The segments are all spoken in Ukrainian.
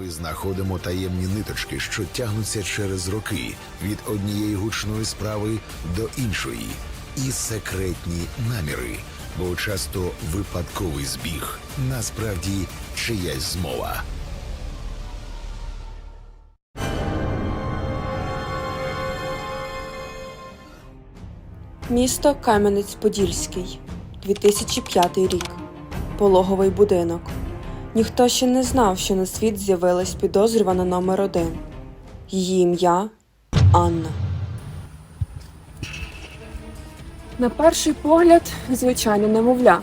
Ми знаходимо таємні ниточки, що тягнуться через роки від однієї гучної справи до іншої, і секретні наміри, бо часто випадковий збіг, насправді чиясь змова. Місто Кам'янець-Подільський, 2005 рік. Пологовий будинок. Ніхто ще не знав, що на світ з'явилась підозрювана номер один. Її ім'я Анна. На перший погляд, звичайно, немовля.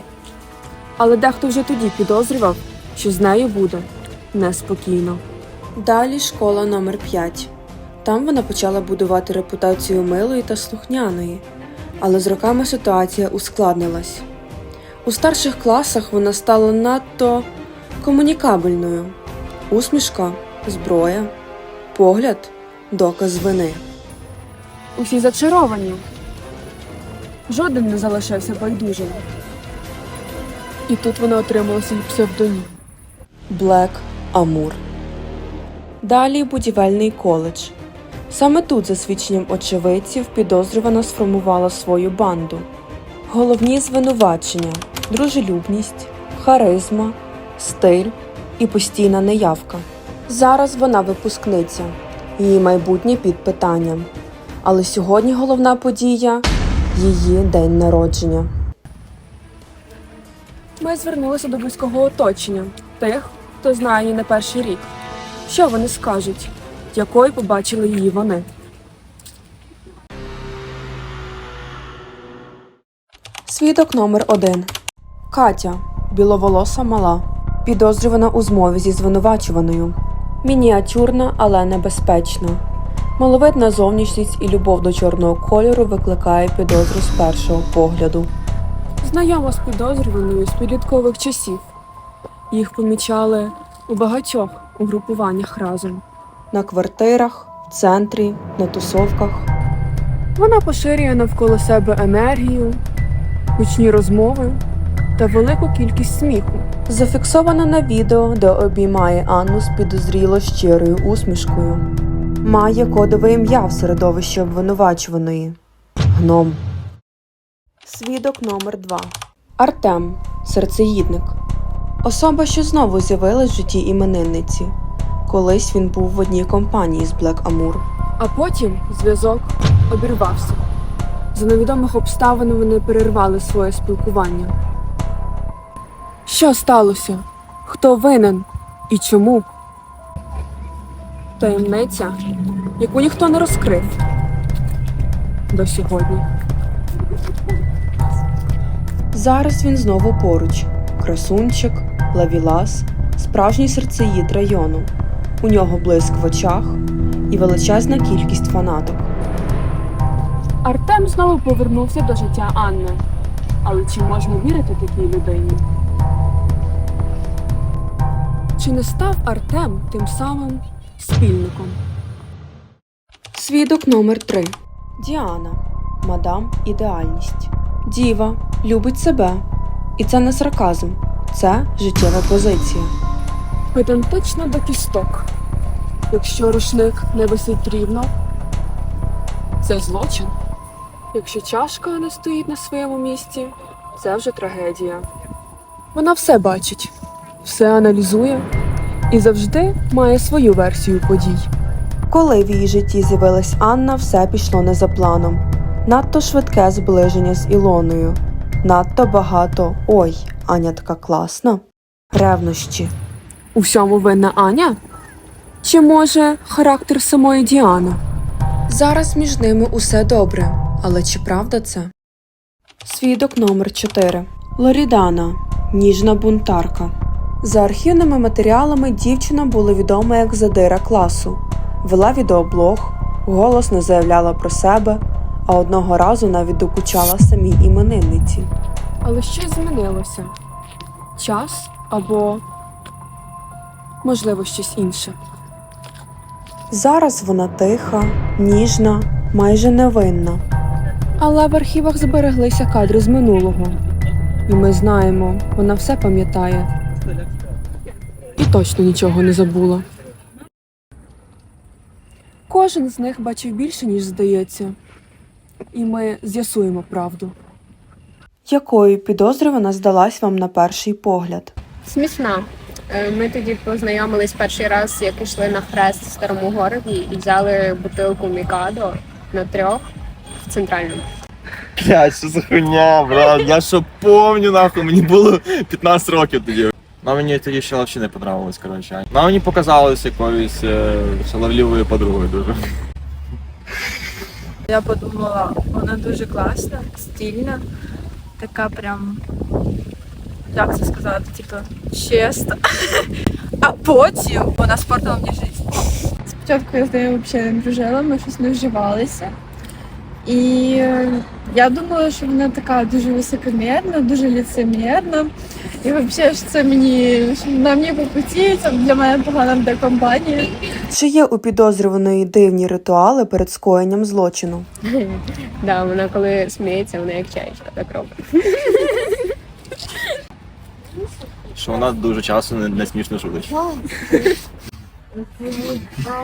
Але дехто вже тоді підозрював, що з нею буде неспокійно. Далі школа номер 5. Там вона почала будувати репутацію милої та слухняної, але з роками ситуація ускладнилась. У старших класах вона стала надто комунікабельною. Усмішка, зброя, погляд, доказ вини. Усі зачаровані. Жоден не залишився байдужим. І тут вона отримала свій псевдонім Блек Амур. Далі будівельний коледж. Саме тут, за свідченням очевидців, підозрювана сформувала свою банду. Головні звинувачення дружелюбність, харизма, стиль і постійна неявка. Зараз вона випускниця, її майбутнє під питанням. Але сьогодні головна подія її день народження. Ми звернулися до близького оточення тих, хто знає її не перший рік. Що вони скажуть? Якою побачили її вони? Свідок номер один Катя, біловолоса мала, підозрювана у змові зі звинувачуваною. Мініатюрна, але небезпечна. Маловидна зовнішність і любов до чорного кольору викликає підозру з першого погляду. Знайома з підозрюваною з підліткових часів. Їх помічали у багатьох угрупуваннях разом. На квартирах, в центрі, на тусовках. Вона поширює навколо себе енергію, гучні розмови та велику кількість сміху. Зафіксовано на відео, де обіймає Анну з підозріло щирою усмішкою. Має кодове ім'я в середовищі обвинувачуваної гном. Свідок номер 2 Артем, серцеїдник. Особа, що знову з'явилась в житті іменинниці. Колись він був в одній компанії з Блек Амур. А потім зв'язок обірвався. За невідомих обставин вони перервали своє спілкування. Що сталося? Хто винен і чому? Таємниця, яку ніхто не розкрив до сьогодні. Зараз він знову поруч. Красунчик, лавілас, справжній серцеїд району. У нього блиск в очах і величезна кількість фанаток. Артем знову повернувся до життя Анни. Але чи можна вірити такій людині? Чи не став Артем тим самим спільником? Свідок номер 3 Діана, мадам ідеальність. Діва любить себе. І це не сарказм, це життєва позиція. Педантично до кісток. Якщо рушник не висить рівно, це злочин. Якщо чашка не стоїть на своєму місці, це вже трагедія. Вона все бачить, все аналізує і завжди має свою версію подій. Коли в її житті з'явилась Анна, все пішло не за планом. Надто швидке зближення з Ілоною. Надто багато ой, Аня така класна. Ревнощі. У всьому винна Аня? Чи може характер самої Діани? Зараз між ними усе добре, але чи правда це? Свідок номер 4 Лорідана, ніжна бунтарка. За архівними матеріалами дівчина була відома як задира класу, вела відеоблог, голосно заявляла про себе, а одного разу навіть докучала самій іменинниці. Але щось змінилося час або, можливо, щось інше. Зараз вона тиха, ніжна, майже невинна. Але в архівах збереглися кадри з минулого. І ми знаємо, вона все пам'ятає. І точно нічого не забула. Кожен з них бачив більше, ніж здається. І ми з'ясуємо правду. Якою підозрювана здалась вам на перший погляд? Смішна. Е, Ми тоді познайомились перший раз, як йшли на хрест в старому городі і взяли бутилку Мікадо на трьох в центральному. Блядь, що за хуйня, брат? Я що помню, нахуй, мені було 15 років тоді. Ну мені тоді ще взагалі не подобалось, коротше. Ну мені показалось якоюсь е, шаловливою подругою дуже. Я подумала, вона дуже класна, стильна, така прям, як це сказати, типу, чесна. А потім вона спортила мені життя. Спочатку я з нею взагалі не дружила, ми щось не вживалися. І е, я думала, що вона така дуже високомірна, дуже ліцемірна. І взагалі ж це мені вона мені по путі, це для мене погана буде компанія. Чи є у підозрюваної дивні ритуали перед скоєнням злочину? Да, вона коли сміється, вона як чаєчка так робить. Що вона дуже часто не, не смішно шутить.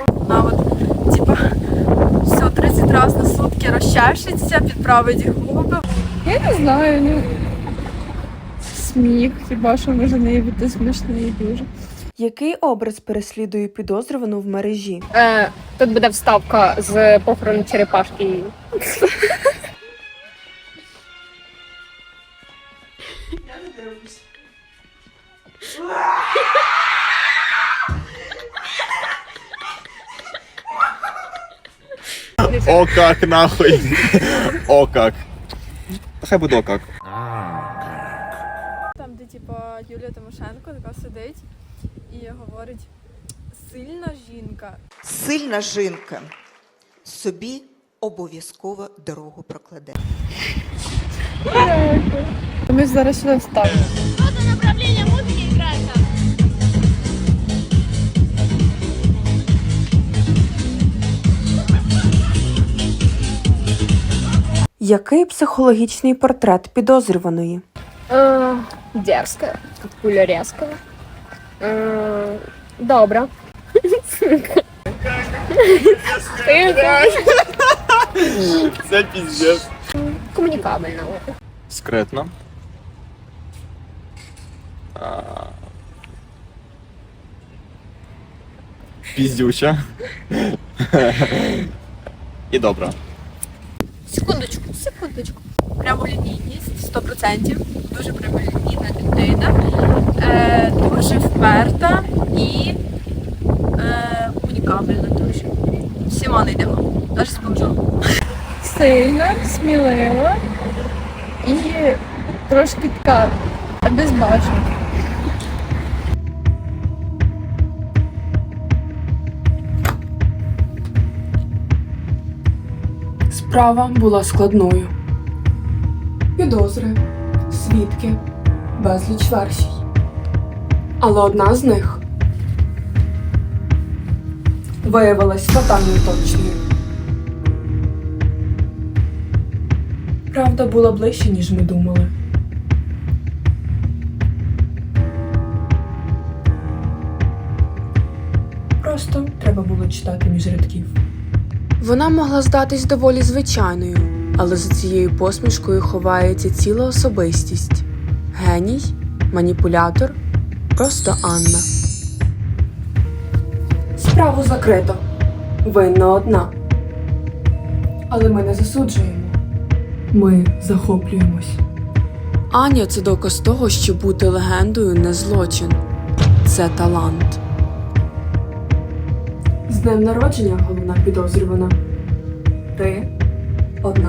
Вона от, типа, все, 30 разів на сутки розчешеться, підправить губи. Я не знаю, ну сміх, хіба що може неї бути смішний дуже. Який образ переслідує підозрювану в мережі? Е, тут буде вставка з похорону черепашки. О как нахуй. О как. Хай буде о как. Юлія Тимошенко така сидить і говорить сильна жінка. Сильна жінка собі обов'язково дорогу прокладе. Ми зараз сюди вставимо. направление музыки играет там. Який психологічний портрет підозрюваної? Е, дерзка, пуля резка. Е, добра. Тихо. Це піздець. Комунікабельна. Скретно. А... Піздюча. І добра. Секундочку, секундочку. Прямолінійність 100%. Дуже прямолінійна людина. Е, дуже вперта і е, комунікабельна дуже. Всіма не йдемо. Аж скажу. Сильна, смілива і трошки така безбашена. Справа була складною. Підозри, свідки, безліч версій. Але одна з них виявилась фатально точною. Правда була ближче, ніж ми думали. Просто треба було читати між рядків. Вона могла здатись доволі звичайною, але за цією посмішкою ховається ціла особистість. Геній, маніпулятор, просто Анна. Справу закрито. Винна одна. Але ми не засуджуємо. Ми захоплюємось. Аня це доказ того, що бути легендою не злочин. Це талант. З днем народження головна підозрювана. Ти одна